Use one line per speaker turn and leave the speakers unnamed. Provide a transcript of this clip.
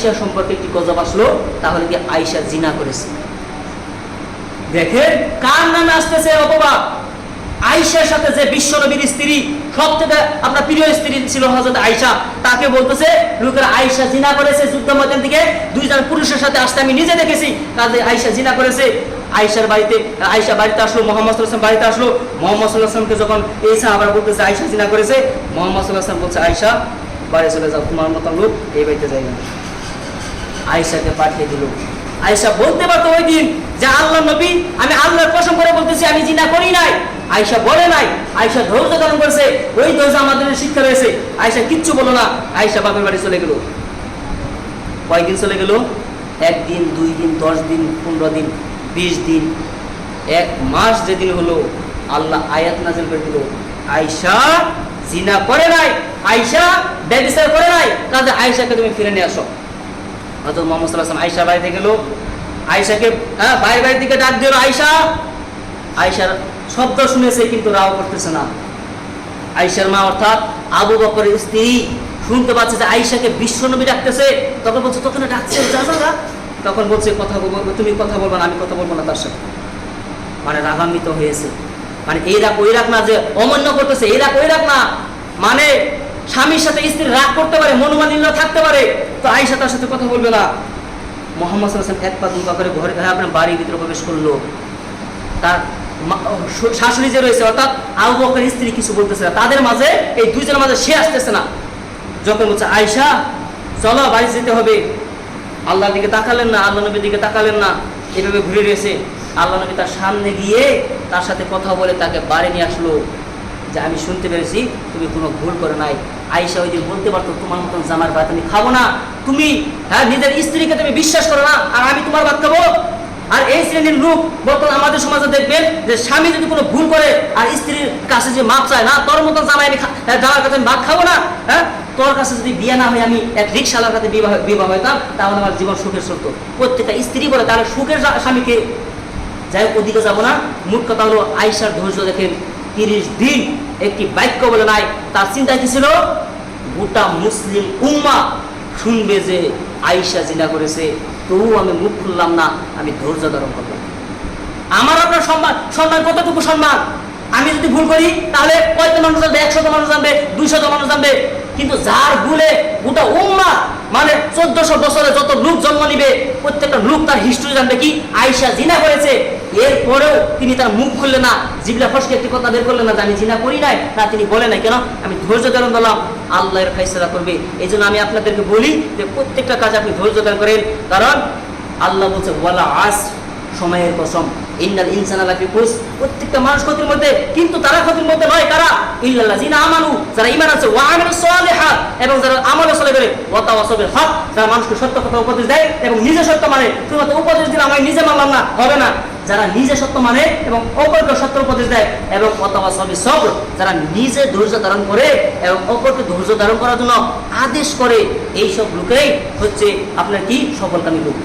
আইসা সম্পর্কে একটি গজব আসলো তাহলে কি আইসা জিনা করেছে। দেখেন। কার নামে আসতেছে অপবাদ? আইসার সাথে যে বিশ্ব নবীর স্ত্রী সবথেকে আপনার প্রিয় স্ত্রী ছিল হজরত আইসা তাকে বলতেছে লোকেরা আইসা জিনা করেছে যুদ্ধ ময়দান থেকে দুইজন পুরুষের সাথে আসতে আমি নিজে দেখেছি। কাজে আইসা জিনা করেছে। আইসার বাড়িতে আইসা বাড়িতে আসলো মোহাম্মদ সাল্লাম বাড়িতে আসলো। মোহাম্মদ সাল্লাহামকে যখন এই আবার বলতেছে আইসা জিনা করেছে মোহাম্মদ সাল্লাহাম বলছে আইসা বাড়ি চলে যাও তোমার মতন লোক এই বাড়িতে যাই না। আয়েশাকে পাঠিয়ে দিল। আয়েশা বলতে পারতো ওই দিন যে, আল্লাহ নবী, আমি আল্লাহর কসম করে বলতেছি, আমি জিনা করি নাই। আয়েশা বলে নাই। আয়েশা ধৈর্য ধারণ করেছে। ওই ধৈর্য আমাদের শিক্ষা রয়েছে। আয়েশা কিচ্ছু বলো না। আয়েশা বাপের বাড়ি চলে গেল। কয়দিন চলে গেল? একদিন, দুই দিন, দশ দিন, পনেরো দিন, বিশ দিন। এক মাস যেদিন হলো, আল্লাহ আয়াত নাজিল করে দিল। আয়সা জিনা করে নাই। আয়সা ব্যবসার করে নাই। কাজে আয়সাকে তুমি ফিরে নিয়ে আসো। হয়তো মোহাম্মদ সাল্লাহ আয়সা বাড়িতে গেল। আয়সাকে হ্যাঁ বাইরে বাড়ির দিকে ডাক দিল আয়সা আয়সার শব্দ শুনেছে, কিন্তু রাও করতেছে না। আয়সার মা অর্থাৎ আবু বকরের স্ত্রী শুনতে পাচ্ছে যে আয়সাকে বিশ্বনবী ডাকতেছে। তখন বলছে, তোকে না ডাকছে যা। তখন বলছে, কথা বলব, তুমি কথা বলব না, আমি কথা বলব না তার সাথে। মানে রাগান্বিত হয়েছে। মানে এই রাগ, ওই রাগ না যে অমান্য করতেছে, এই রাগ, ওই রাগ না। মানে স্বামীর সাথে স্ত্রী রাগ করতে পারে, মনোমালিন্য থাকতে পারে, তো আয়সা তার সাথে কথা বলবে না। মোহাম্মদ সাল্লাম এক পা দু পা করে ঘরে আপনার বাড়ির ভিতরে প্রবেশ করল। তার শাশুড়ি যে রয়েছে, অর্থাৎ আবু বকরের স্ত্রী কিছু বলতেছে না। তাদের মাঝে, এই দুইজনের মাঝে সে আসতেছে না। যখন বলছে আয়সা চলো বাড়ি যেতে হবে। আল্লাহর দিকে তাকালেন না, আল্লাহ নবীর দিকে তাকালেন না। এভাবে ঘুরে রয়েছে। আল্লাহ নবী তার সামনে গিয়ে তার সাথে কথা বলে তাকে বাড়ি নিয়ে আসলো। যে, আমি শুনতে পেরেছি, তুমি কোনো ভুল করে নাই। আয়সা ওই দিন বলতে পারতো তোমার মতন জামার ভাত আমি খাব না। তুমি হ্যাঁ নিজের স্ত্রীকে তুমি বিশ্বাস করো না আর আমি তোমার ভাত খাব। আর এই শ্রেণির লোক বর্তমান আমাদের সমাজে দেখবেন যে স্বামী যদি কোনো ভুল করে আর স্ত্রীর কাছে যে মাপ চায় না তোর মতন জামাই আমি হ্যাঁ, জামার কাছে ভাত খাব না হ্যাঁ তোর কাছে যদি বিয়ে না হয় আমি এক রিক্সালার কাছে বিবাহ বিবাহ হইতাম তাহলে আমার জীবন সুখের সত্য প্রত্যেকটা স্ত্রী বলে তাহলে সুখের স্বামীকে যাই ওদিকে যাব না। মূল কথা হলো আইসার ধৈর্য দেখেন তিরিশ দিন একটি বাক্য বলে নাই, তার চিন্তা কি ছিল? গোটা মুসলিম উম্মা শুনবে যে আইসা জিনা করেছে তবু আমি মুখ খুললাম না, আমি ধৈর্য ধারণ করলাম। আমার আপনার সম্মান সম্মান কতটুকু সম্মান? আমি যদি ভুল করি, তাহলে কয়টা মানুষ জানবে? একশত মানুষ জানবে? দুইশত মানুষ জানবে? কিন্তু যার ভুলে গোটা উম্মা মানে চোদ্দশো বছরে যত লোক জন্ম নিবে, প্রত্যেকটা লোক তার হিস্ট্রি জানবে কি? আয়সা জিনা করেছে। এরপরেও তিনি তার মুখ খুললেন না, জিবলা ফসকে একটি কথা বের করলেন না যে আমি জিনা করি নাই, না তিনি বলে নাই। কেন? আমি ধৈর্য ধারণ করলাম। আল্লাহর ফাইসলা করবে। এই জন্য আমি আপনাদেরকে বলি যে প্রত্যেকটা কাজ আপনি ধৈর্য ধারণ করেন। কারণ আল্লাহ বলছে, ওয়ালা আস, সময়ের কসম। প্রত্যেকটা মানুষ ক্ষতির মধ্যে, কিন্তু তারা ক্ষতির মধ্যে নয়। যারা আছে এবং যারা হক, যারা মানুষকে সত্য কথা উপদেশ দেয় এবং নিজে সত্য মানে। উপদেশ আমি নিজে মানলাম না, হবে না। যারা নিজে সত্য মানে এবং অপরকে সত্য উপদেশ দেয় এবং অতাওয়াসাবি সবর, যারা নিজে ধৈর্য ধারণ করে এবং অপরকে ধৈর্য ধারণ করার জন্য আদেশ করে, এইসব লোকেই হচ্ছে আপনার কি? সফলকামী লোক।